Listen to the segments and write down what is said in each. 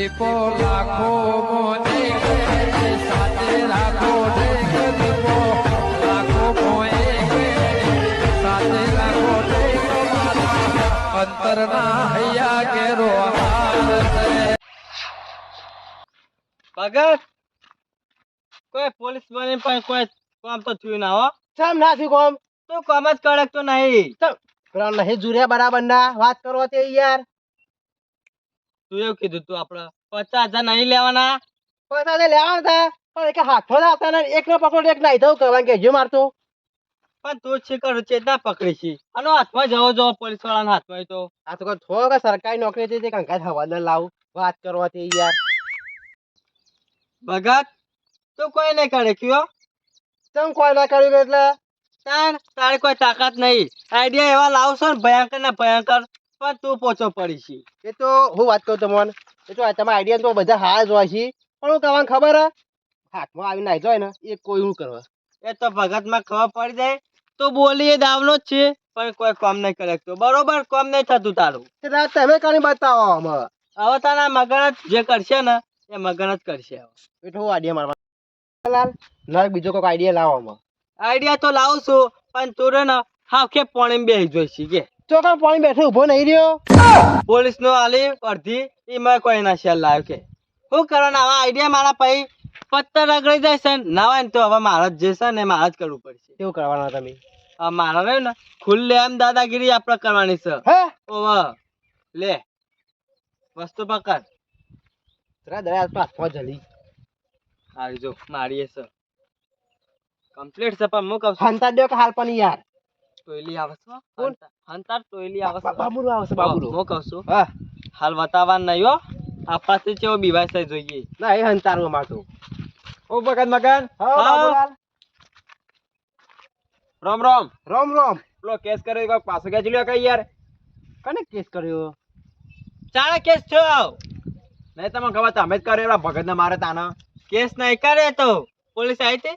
દીપો લાખો મોને સાથે રાખો ઢેક દીપો લાખો મોએ સાથે રાખો ઢેક મારા અંતરના હૈયા કેરો હાર છે ભગત કોઈ પોલીસ બની પણ કોઈ કામ તો થયું ના હો ચમ ના થયું કોમ તું કામ જ કરે તો નહીં ચમ પેલા નહીં જુર્યા બરાબર ના વાત કરો તે યાર તું એવું કીધું તું આપડે પચાસ હજાર નહીં લેવાના. પચાસ હજાર લેવાના હતા પણ એક હાથો આવતા ને એક નો પકડો એક નાઈ થયું કરવા કે મારતો. પણ તું છે કરું ચેતના પકડી છે. આનો હાથમાં જવો જવો પોલીસ વાળાના હાથમાં તો. આ તો થોડો સરકારી નોકરી તે કંકાત હવાદાર લાવું. વાત કરવાથી યાર. ભગત તું કોઈ નહીં કરે કયો? તમ કોઈ ના કર્યું એટલે? તાર તારે કોઈ તાકાત નહીં. આઈડિયા એવા લાવશો ને ભયંકર ને ભયંકર. પણ તું પોચો પડી છે એ તો હું વાત કરું તમને? એ તો તમારા આઈડિયા તો બધા હાર જ હોય છે. પણ હું કહેવાનું ખબર હે? હાથમાં આવી નાઈ જાય ને એ કોઈ હું કરવા? એ તો ભગતમાં ખબર પડી જાય. તો બોલી એ દાવનો જ છે પણ કોઈ કામ નહીં કરે. તો બરોબર કામ નહીં થતું તારું. તમે કઈ બતાવો અમે હવે તારા મગન જે કરશે ને એ મગન જ કરશે. એટલે હું આઈડિયા મારવા લાલ ના બીજો કોઈ આઈડિયા લાવો અમે આઈડિયા તો લાવું છું પણ તું રે ને હા કે પાણી બેસી જોઈશી કે. ચોકન પાણી બેઠો ઊભો નહીં રહ્યો. પોલીસ નો આલી અડધી એમાં કોઈ ના શેર લાવ્યો કે. શું કરવાના આવા આઈડિયા મારા પછી પત્તર રગડી જાય છે ને ને તો હવે મારા જ જશે છે ને મારા જ કરવું પડશે. કેવું કરવાના તમે? હવે મારા રહ્યું ને ખુલ્લે એમ દાદાગીરી આપણે કરવાની છે. હે? ઓવા લે વસ્તુ પકડ. તરા દયા પહોંચ જલી હારી જો મારી છે. કમ્પ્લીટ છે પણ હું કહું છું. દો કે હાલ પણ યાર. ટોયલી આવે કોણ? હંતાર ટોયલી આવે બાબુરો આવશે બાબુરો મો કહું છું. હા. હાલ બતાવવાનું નહીં હો. પાસે કેવો બીવાય છે જોઈએ. ના એ હંતારું તો ઓ બગન મગન હા. બાબુલાલ. રામ રામ. રોમ રોમ. પેલો કેસ કર્યો કોક પાછો ખેંચી લ્યો કઈ યાર. કને કેસ કર્યો? ચાલે કેસ છો નહીં તમે ખબર તમે જ કર્યો ભગત ને મારે તાના. કેસ નહીં કરે તો. પોલીસ આવી હતી?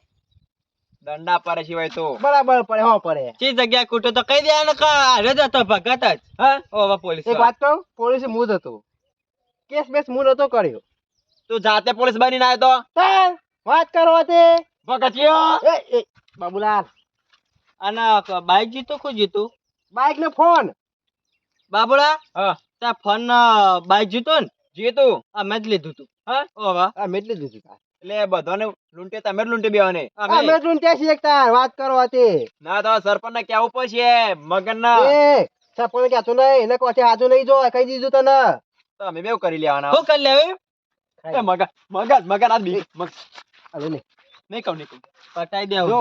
દંડા પડે સિવાય તો. બરાબર પડે હો પડે. ચી જગ્યા કૂટો તો કઈ દે ને હારે જ હતો ભગત જ. હા? ઓવા પોલીસ એક વાત કહું પોલીસ મૂડ હતો. કેસ બેસ મૂડ હતો કર્યો. તું જાતે પોલીસ બનીને આવ્યો તો? વાત કરો તે. ભગતિયો એ એ બાબુલાલ. અને બાઈક જીતું કોણ જીતું? બાઈક ને ફોન. બાબુલા હા. ત્યાં ફોન બાઈક જીતો ને? જીતું. મેં જ લીધું તું. હા? ઓ વાહ. આ મેં જ લીધું તાર. એટલે બધાને લૂંટે તમે જ લૂંટે બેવાને અમે જ લૂંટ્યા છીએ તાર વાત કરો હતી. ના તો સરપંચ ને કેવું પડશે મગન ના એ સરપંચ કહેતો નહીં એને કહો હાજુ નહીં જો કહી દીધું તને. તો અમે બેવ કરી લેવાના. શું કરી લેવું? એ મગન મગન મગન આ બી મગ ને નહીં કહું નહીં કહું પટાઈ દે જો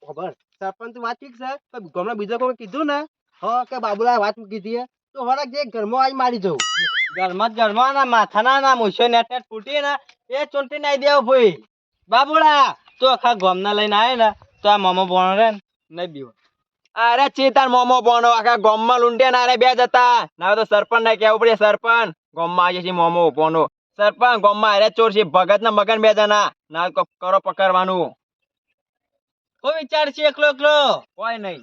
ખબર. સરપંચ વાત ઠીક છે પણ ગામના બીજા કોઈ કીધું ને હો કે બાબુલા વાત કીધી હે, તો હરાક જે ઘરમાં આજ મારી જવું. ઘરમાં જ ઘરમાં ના માથાના ના મૂછો ને નેટ ફૂટી ને એ ચૂંટી નાઈ દેવો ભાઈ. બાબુડા તું આખા ગોમના લઈને આવે ને તો આ મોમો ભણો રે નહીં બીવો. અરે ચેતાર મોમો બોણો આખા ગોમમાં લૂંટે ના રે બે જતા. ના તો સરપંચ ને કેવું પડે સરપંચ ગોમમાં આવી છે મોમો બોણો સરપંચ ગોમમાં અરે ચોર છે ભગત ને મગન બે જણા. ના કરો પકડવાનું. કોઈ વિચાર છે એકલો એકલો. કોઈ નહીં.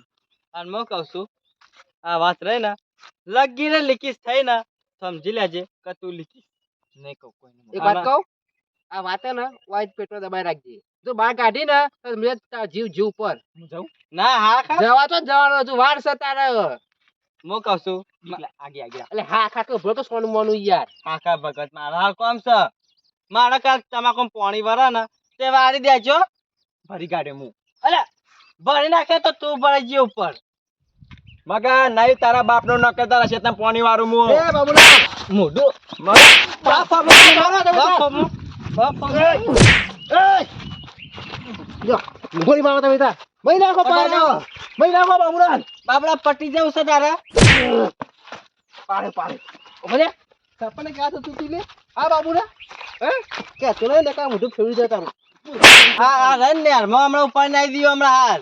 અને હું કહું છું આ વાત રહી ને લગી રે લીકીસ થઈ ને સમજી લેજે કે તું લીકીસ નહીં કહું કોઈ એક વાત કહું? આ વાત ને વાઈટ પેટમાં દબાઈ રાખજે જો બહાર કાઢી ને તો મેં તારા જીવ જીવ પર હું જાઉં ના હા ખા જવા તો જવાનો તું વાર છે તારે હું કહું છું આગે આગે એટલે હા ખા તો ભલો તો સોનું મોનું યાર આખા ભગત મારા હાલ કોમ છે મારા કાલ તમાકુ પાણી ભરા ને તે વારી દેજો ભરી કાઢે હું અલે ભરી નાખે તો તું ભરાઈ જીવ ઉપર મગા નહીં તારા બાપનું નકર તારા શેતના પાણી વાળું મુ એ બાબુલા મોઢું બાપ બાપ બાપ જો ગોળી મારો તમે તાર મહી નાખો પાડે મહી નાખો બાબુરાન બાબરા પટી જાવ છે તારા પાડે પાડે ઓલે સપને ક્યાં તો તૂટી લે આ બાબુરા હે કે ચલો ને કા મોઢું ફેરવી દે તારું હા હા રન ને યાર મો હમણાં ઉપર નાઈ દીયો હમણાં હાલ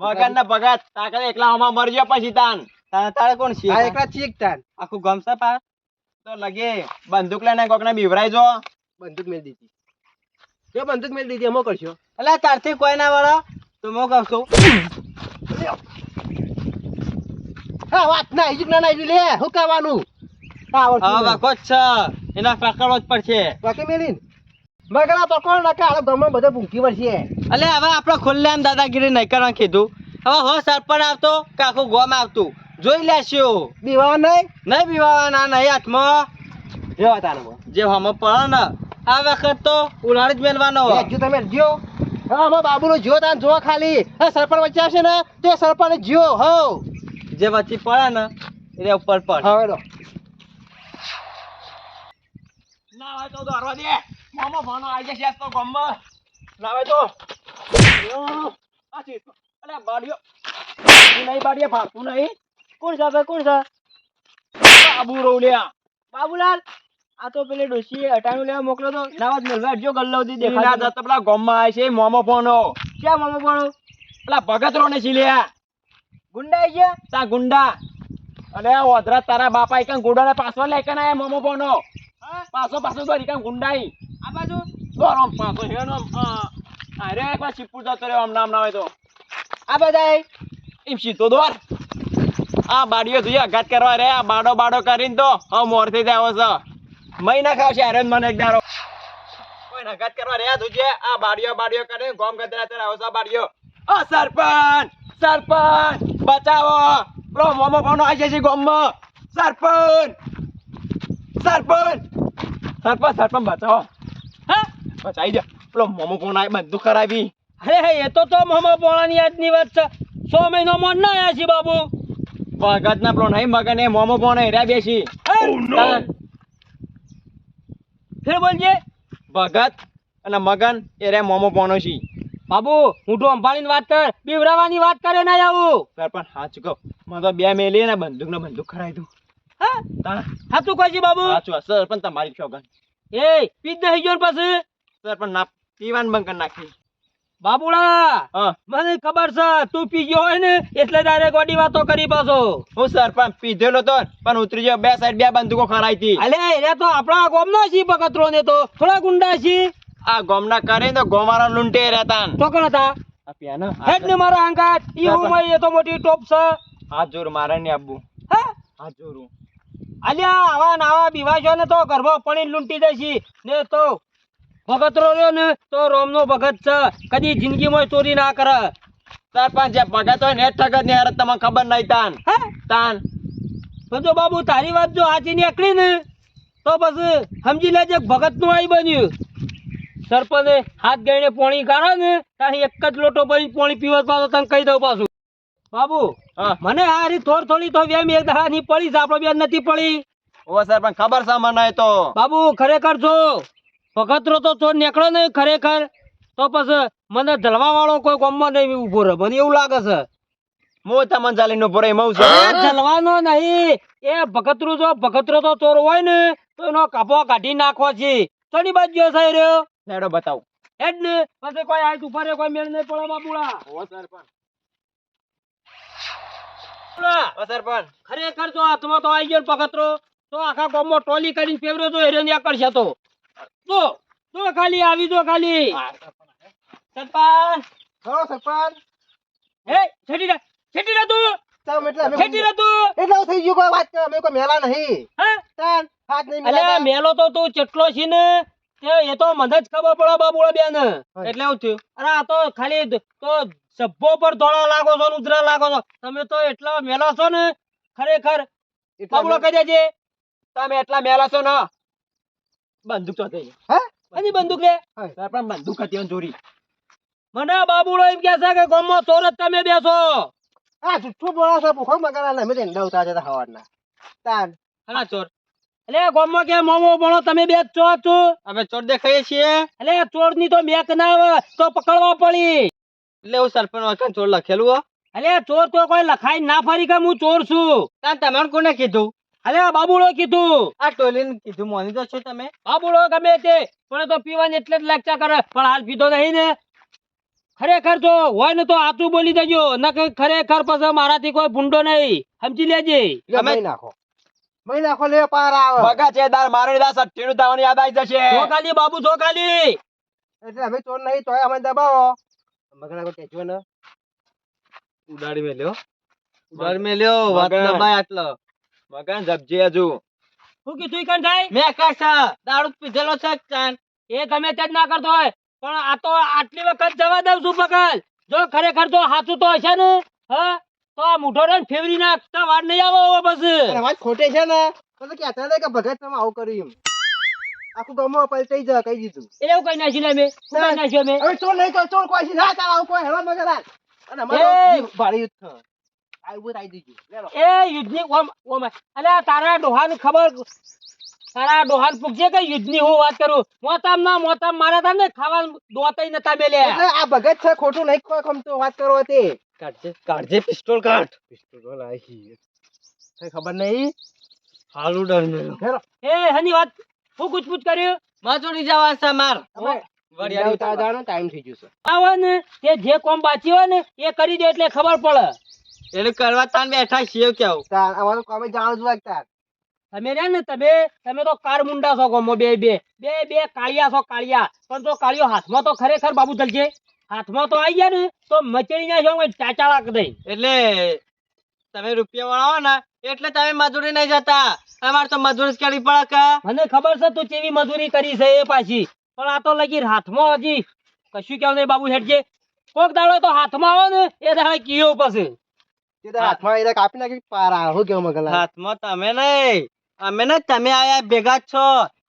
મગન ના ભગત તાકરે એકલા હમા મરજો પછી તાન તારે તારે કોણ છે આ એકલા ચીક તાન. આખું ગમસા પા તો લગે બંદૂક લઈને કોક ને બીવરાઈ જો. બંદૂક મેળ દીધી. જો બંદૂક મેળ દીધી અમો કરશો? તારથી કોઈ ના વળો તો કહું હા વાત ના ઈજુક ના આવી લે હું કહેવાનું? હા વાકો જ છે. એના પકડવો જ પડશે. બાકી મેલીન? મગરા પકડ નાખે આલો ગામમાં બધે ભૂંકી વળશે. એટલે હવે આપણે ખુલ્લે આમ દાદાગીરી નહીં કરવાનું કીધું. હવે હો સરપંચ આવતો કે આખું ગોમ આવતું. જોઈ લેશું. દીવા નહીં? નહીં પીવાના નહીં હાથમાં. જેવા તારે જે હમ પડે ને આ વખત તો ઉલાડી જ મેળવાનો. જો તમે જો. હા અમાર બાબુનો જો તાન જો ખાલી. હા સરપંચ વચ્ચે આવશે ને તો સરપંચ જો હો. જે વચ્ચે પડે ને એટલે ઉપર પડ. હવે લો ના હોય તો દોરવા દે. મોમો ફોનો આવી જશે તો ગોમમાં ના હોય તો. આ ચીજ અલે બાડીઓ. નહીં બાડીએ ફાટતું નહીં. કોણ છે ભાઈ કોણ છે? બાબુ રોલ્યા બાબુલાલ. આ તો પેલે ડોશી અટાણું લેવા મોકલો તો. નાવા મળવા જો ગલ્લો દી ના દેખાય જતો પેલા ગોમમાં આવે છે મોમો ફોનો. ક્યાં મોમો ફોનો? પેલા ભગત રોને છીલ્યા ગુંડા આઈ ગયા? તા ગુંડા. અને ઓધરા તારા બાપા એકન ગુંડાને પાછો લે કે ના મોમો ફોનો? પાછો પાછો તો રીકા ગુંડાઈ આ બાજુ? દોરો પાછો હેનો. અરે એકવાર ચીપુર જતો રહ્યો આમ નામ ના હોય તો. આ બધા એમ સીધો દોર આ બાડીઓ જોઈએ આઘાત કરવા રે આ બાડો બાડો કરીને તો હવે મોરથી જ આવો છે. મહિના ખાવ છે અરે મને એક દારો કોઈ નગત કરવા રે તુજે આ બાડિયો બાડિયો કરે ગોમ ગદરા તેરા આવો છે બાડીઓ ઓ સરપંચ સરપંચ બચાવો. પ્રો મોમો ફોન આવી છે ગોમમાં. સરપંચ સરપંચ. સરપંચ સરપંચ બચાવો. હા? બચાઈ જા પેલો મોમો ફોન આવી બંદૂક કરાવી. અરે એ તો તો મોમો પોણાની આજની વાત છે. સો મહિનો મોન ના આવ્યા છે બાબુ. ભગત ના પેલો નહીં મગન મોમો કોનો હેરા બેસી. ફેર બોલજે? ભગત અને મગન એ રે મોમો પોનો છે બાબુ હું તો અંભાળીની વાત કર બીવરાવાની વાત કરે ના આવું. સરપંચ હાચું કહું મને તો બે મેલી ને બંદૂક ને બંદૂક ખરાઈ દઉં. હા? સાચું કહે છે બાબુ? સાચું સર સરપંચ તમારી શોગન એ પીજ નહીં ગયો પછી? સર પણ ના પીવાનું બંધ કરી નાખી. બાબુડા મને ખબર છે તું પી ગયો હોય ને એટલે તારે ગોડી વાતો કરી પાછો. હું સરપંચ પીધેલો તો પણ ઉતરી ગયો બે સાઈડ બે બંદૂકો ખરાઈ હતી. અલે એ તો આપણા ગોમનો છી બકતરો ને તો. થોડા ગુંડા છે આ ગોમના કરે તો ગોમારા લૂંટે રહેતા તો કોણ હતા. આપ્યા હેડ ને મારા અંગાત ઈ ઉંમર એ તો મોટી ટોપ છે. હાથ જોર મારે ને આબુ. હા? હાથ જોર અલ્યા આવા નાવા બીવાશો ને તો ગરબો પડી લૂંટી જશે ને તો ભગતરો રહ્યો ને તો રોમનો ભગત છે. કદી જિંદગીમાં ચોરી ના કરે. સરપંચ જે ભગત હોય ને ઠગત ને યાર તમને ખબર નહીં તાન. તાન. પણ જો બાબુ તારી વાત જો સાચી નીકળી ને તો બસ સમજી લેજે ભગતનું આઈ બન્યું. સરપંચે હાથ ગઈને પોણી કાઢો ને તારી એક જ લોટો ભરી પોણી પીવત પાછો તને કહી દઉં પાછું. બાબુ હા. મને રી થોડ થોડી તો વેમ એક દાડાની પડી છે આપણો બેન નથી પડી. ઓ સરપંચ ખબર છે મને તો. બાબુ ખરેખર છો ભગતરો તો ચોર નીકળે નહીં ખરેખર તો પછી મને જલવા વાળો કોઈ ગામમાં નહીં ઊભો રહે મને એવું લાગે છે. હું તમને ચાલીને ઊભો રહી મઉં એ છું જલવાનો નહીં. એ ભગતરું જો ભગતરો તો ચોર હોય ને તો એનો કાપો કાઢી નાખવો છે. ચોની બાજુ છે રહ્યો. લેડો બતાવું. ને પછી કોઈ ઊભા રે કોઈ મેળ નહીં પડે બાબુડા ઓ સરપંચ. સરપંચ. ખરેખર જો હાથમાં તો આવી ગયો ને ભગતરો તો આખા ગામમાં ટોલી કરીને ફેવરો તો હેરે ને આકર્ષ્યા તો. તો તો ખાલી આવી દો ખાલી. સરપંચ. ખરો સરપંચ. હે છેટી રા છેટી રા તું. તમ એટલે છેટી રા તું. એટલે થઈ ગયો કોઈ વાત અમે કોઈ મેલા નહીં. હે? તાન હાથ નહીં મેલા. મેલો તો તું ચટલો છે ને એ તો મને જ ખબર પડે બાબુળા બેન. એટલે આવું થયું અરે આ તો ખાલી તો સભો પર ધોળા લાગો છો ને ઉતરા લાગો છો. તમે તો એટલા મેલા છો ને ખરેખર. બાબુળો કહી દેજે તમે એટલા મેલા છો ને બંદૂક તો થઈ હે? એની બંદૂક લે? પણ બંદૂક હતી ચોરી મને બાબુડો એમ કે છે કે ગામમાં ચોર જ તમે બેસો. આ જુઠ્ઠું બોલા છે? ભૂખો મગરા ને મેં તો ઉતાર જતા હતા હવારના. તાન. હા ચોર. એટલે ગામમાં કે મોમો ભણો તમે બે ચોર છો અમે ચોર દેખાઈએ છીએ. એટલે ચોરની તો મેક ના આવે તો પકડવા પડી. એટલે હું સરપંચ વાંચન ચોર લખેલું એટલે ચોર તો કોઈ લખાઈ ના ફરી કે હું ચોર છું. તાન તમારે કોને કીધું? અલે બાબુડો કીધું. આ ટોલીને કીધું મોની તો છો તમે. બાબુડો ગમે તે પણ તો પીવાની એટલે જ લાગતા કરે. પણ હાલ પીધો નહીં ને. ખરેખર તો હોય ને તો આતું બોલી દેજો. ન કે ખરેખર પછી મારાથી કોઈ ભૂંડો નહીં. સમજી લેજે. તમે નાખો. મહી નાખો લે પાર આવે. બગા છે દાર મારે દાસ અઠ્ઠીનું દાવાની યાદ આવી જશે. જો ખાલી બાબુ જો ખાલી. એટલે અમે ચોર નહીં તોય અમે દબાવો. ને. ઉડાડી મેલ્યો. ઉડાડી મેલ્યો વાત આટલો. મગન જપજે હજુ. હું કીધું કણ થાય મેં કશ દારૂ પીધેલો છે ચાન. એ ગમે તે જ ના કરતો હોય પણ આ તો આટલી વખત જવા દઉં છું પકડ. જો ખરેખર તો સાચું તો હશે ને? હ? તો આ મુઠો રન ફેવરી નાખતા વાર નહીં આવો હવે બસ. વાત ખોટે છે ને? તો કહેતા હતા કે ભગત તમે આવું કર્યું એમ. આખું ગામમાં પલટાઈ જા કહી દીધું. એવું કઈ નાખ્યું લે મેં. કઈ નાખ્યું મેં? હવે ચોર નહીં તો ચોર કોઈ છે ના ચાલ આવું કોઈ હેલો મગર અને અમારો! ભારે યુદ્ધ થયો. આ ઉભું થઈ દીધું એ યુદ્ધની ઓમ ઓમ. અલે તારા ડોહાને ખબર? તારા ડોહાન પૂછજે કે યુદ્ધની હું વાત કરું? મોતામ ના મોતામ મારા તા ને ખાવા દોતાઈ નતા મેલે આ ભગત છે ખોટું નહીં કોઈ ખમતો વાત કરો તે. કાઢજે કાઢજે પિસ્તોલ કાઢ. પિસ્તોલ આહી કઈ ખબર નહીં? હાલુ ડર મેલો એ હની વાત. હું પૂછપૂછ કર્યું? મજૂરી જવા છે માર. વડિયા ટાઈમ થઈ ગયો છે આવો ને તે જે કોમ બાચી હોય ને એ કરી દે એટલે ખબર પડે. એટલે કરવા તાન બેઠા છીએ કેવું તાર અમારું કામે જાણું છું તાર તમે રહ્યા ને તમે તમે તો કાર મુંડા છો ગમો બે બે. બે બે કાળિયા છો કાળિયા. પણ તો કાળિયો હાથમાં તો ખરેખર બાબુ દલજે હાથમાં તો આવી ગયા ને તો મચડી ના જાવ ચાચા વાક દઈ. એટલે તમે રૂપિયા વાળા ને એટલે તમે મજૂરી નહીં જતા. અમારે તો મજૂરી જ કરવી પડે કે? મને ખબર છે તું કેવી મજૂરી કરી છે એ પાછી. પણ આ તો લગી હાથમાં હજી કશું કેવું નહીં બાબુ હેઠજે. કોક દાડો તો હાથમાં આવે ને એ દાડે કીયો પછી. હાથમાં કાપી નાખી પારા હું કેવું મગલા હાથમાં તમે નહીં અમે ને તમે આયા ભેગા છો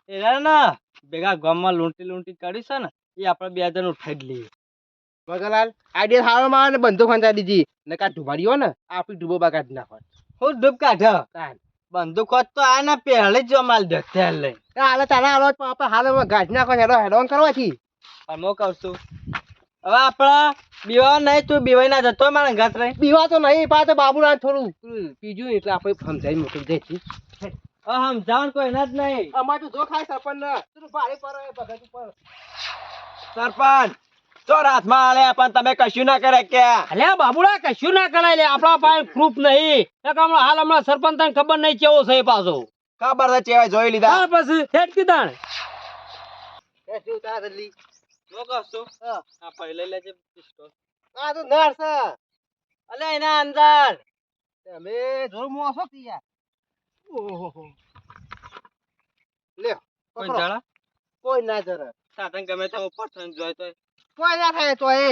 એટલે ને ભેગા ગામમાં લૂંટી લૂંટી કરી છે ને એ આપણે બે જણ ઉઠાઈ લઈએ મગલાલ આઈડિયા સારો માં ને બંદૂક ખંચા દીધી ને કા ઢુબાડી ને આપી ડૂબો બા કાઢી નાખો હું ડૂબ તાન. બંદૂક હોત તો આ ને પહેલે જ માલ દે તેલ લઈ હાલે તારા હાલો પણ આપણે હાલ ગાઢ નાખો હેડો હેડો કરવાથી પણ હું કહું છું હવે આપણા બીવા નહીં તું બીવાઈ ના જતો મારા ઘાત રહી બીવા તો નહીં પા તો બાબુલાલ થોડું પીજું એટલે આપણે સમજાવી મોકલી દે છે સમજાવણ કોઈ ના જ નહીં. અમારે તો જો ખાય સરપંચ ને તું ભારે પડે ભગત ઉપર? સરપંચ ચોર રાતમાં આલે પણ તમે કશું ના કરે કે? અલ્યા બાબુડા કશું ના કરાય લે આપણા પાસે પ્રૂફ નહીં. હમણાં હાલ હમણાં સરપંચ તને ખબર નહીં કેવો છે પાછો. ખબર છે જોઈ લીધા. પછી શું તારા જલ્દી હું કહું છું હા. આ પહેલે લેજે પિસ્તોલ આ તો નર છે. અલે એના અંદર. તમે જોર મોસો કી યાર ઓહો લે કોઈ પકડો. કોઈ ના જરે. સાધન ગમે તે ઉપર થઈને જોય તો કોઈ ના થાય તો એ.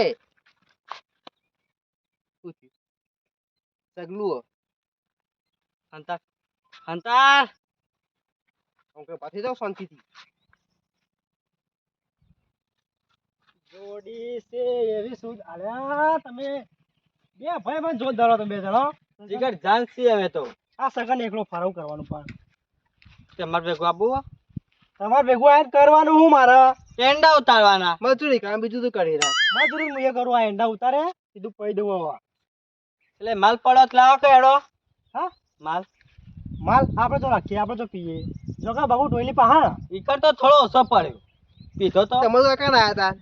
સગલું હંતા હંતા આમ પાછી જાઓ શાંતિથી. જોડી છે એવી શું? આલ્યા તમે બે ભાઈ પણ જોત ધરો તમે બે જણો. જીગર જાન સી હવે તો. આ સગન એકલો ફરાવ કરવાનું પણ. તમારે ભેગું આબુ તમાર ભેગું આયન કરવાનું હું મારા. એંડા ઉતારવાના. મજૂરી કામ બીજું તો કરી રહ્યા મજૂરી હું એ કરું આ એંડા ઉતારે સીધું પૈ દઉં હવે. એટલે માલ પડો લાવો કે એડો? હા? માલ? માલ આપણે તો રાખીએ આપણે તો પીએ. જો કા બાબુ ટોયલી પહાડ ઈકર તો થોડો ઓછો પડ્યો. પીધો તો. તમે તો કાં આયા તા.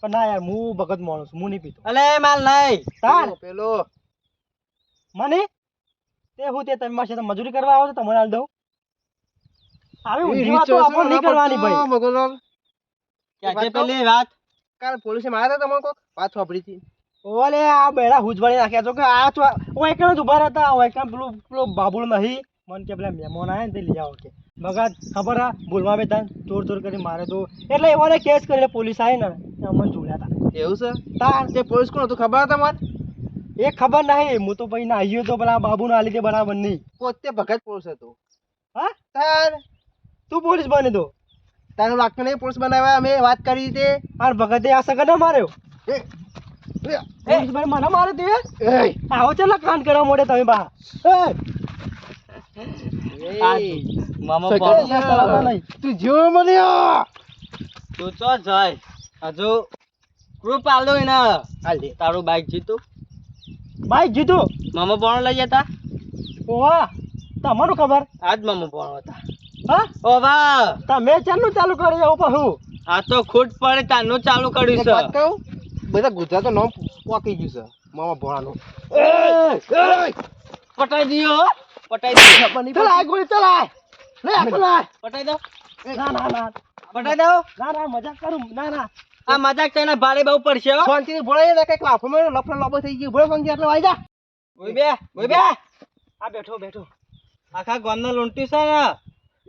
પણ ના યાર હું ભગત માણસ છું, હું નહીં પીતો. અલે માલ નહીં. તાર. પેલો- મને? તે હું તે તમે મારી મજૂરી કરવા આવો છો તમને હાલ દઉં. આવી ઊંધી વાતો છે, નહીં કરવાની ભાઈ. મગનલાલ. ક્યાં પેલી વાત. કાલ પોલીસે માર્યા હતા તમને કોક? વાત સાંભળી હતી. ઓલે આ બેડા હુજવાળી નાખ્યા છો કે આ તો એકલા જ ઊભા રહેતા હું એકલા પેલું પેલું બાબુલ નહીં. મન કે પેલા મહેમાન આવે ને તે લઈ આવો કે. મગા ખબર આ ભૂલમાં બે તાન ચોર ચોર કરી મારે તો એટલે એવાને કેસ કરીને પોલીસ આવી ને અમને જોડ્યા હતા એવું છે? તાર તે પોલીસ કોણ હતું? ખબર હતા તમારે? એ ખબર નહીં. હું તો પછી ના આવ્યો તો પેલા બાબુને આ લીધે બરાબર નહીં. પોતે ભગત પોલીસ હતો. હા? તાર? તું પોલીસ બની તો. તારું લાગતું નહીં પોલીસ બનાવ્યા? અમે વાત કરી તે આર ભગતે આ સગન માર્યો. એ, ભાઈ મને મારે તે? આવો ચાલ કાન કરવા મોડે તમે બા. મામા નહીં. તું જો મને? તું ચો જાય. હજુ ગ્રુપ આલો ને હાલ તારું બાઈક જીતું. બાઈક જીતું? મામા પણ લઈ જતા. ઓવા તમારું ખબર? આજ મામા પણ હતા. હા? ઓ વાહ તમે ચાલુ ચાલુ કરી આવું આ તો ખૂટ પડે તાનું ચાલુ કર્યું છે. બધા ગુજરાતનું નામ પોકી ગયું છે મામા ભોળાનું પટાઈ દિયો. પટાઈ ગોળી લે દો. ના ના ના. પટાઈ દો. ના ના મજાક કરું ના ના. આ મજાક છે ભારે બહુ પડશે હો. શાંતિથી ભોળાય ને કંઈક લાફો માર્યો, લફડો લાંબો થઈ ગયો. ભોળો કંઈ એટલે વાઈ જા. બોઈ બે બોઈ બે. આ બેઠો બેઠો. આખા ગામનો લૂંટી છે ને?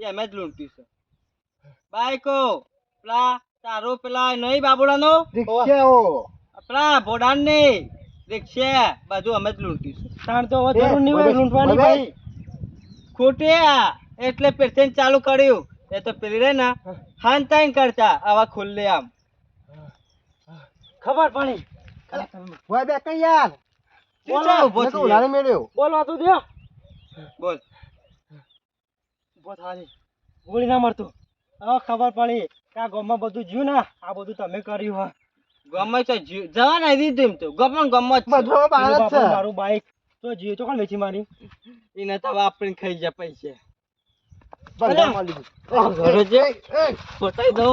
એમ જ લૂંટ્યું છે. બાઈકો પેલા તારો પેલા નહીં બાબુડાનો? રિક્ષાઓ. પેલા ભોડાન ને રિક્ષા બધું અમે જ છે. તાણ તો હવે જરૂર નહીં લૂંટવાની ભાઈ. ખોટિયા એટલે પેરથી ચાલુ કર્યું. એ તો પેલી રે ને હાન તાઈન કરતા આવા ખુલ્લે આમ. ખબર પડી. હોય બે કઈ યાર? બોલો. ઊભો થઈ મેળ્યો. બોલવા તું દે. બોલ. ઊભો થાલી. ગોળી ના મારતો. હવે ખબર પડી કે આ ગામમાં બધું જ્યું ને આ બધું તમે કર્યું હા. ગમે તો જવા નહીં દીધું એમ તો. ગમે ગમે. બધું મારું બાઈક. તો જીવ તો કોણ વેચી મારી. એને તો વાપરીને ખાઈ જાય પૈસા. ઘરે દો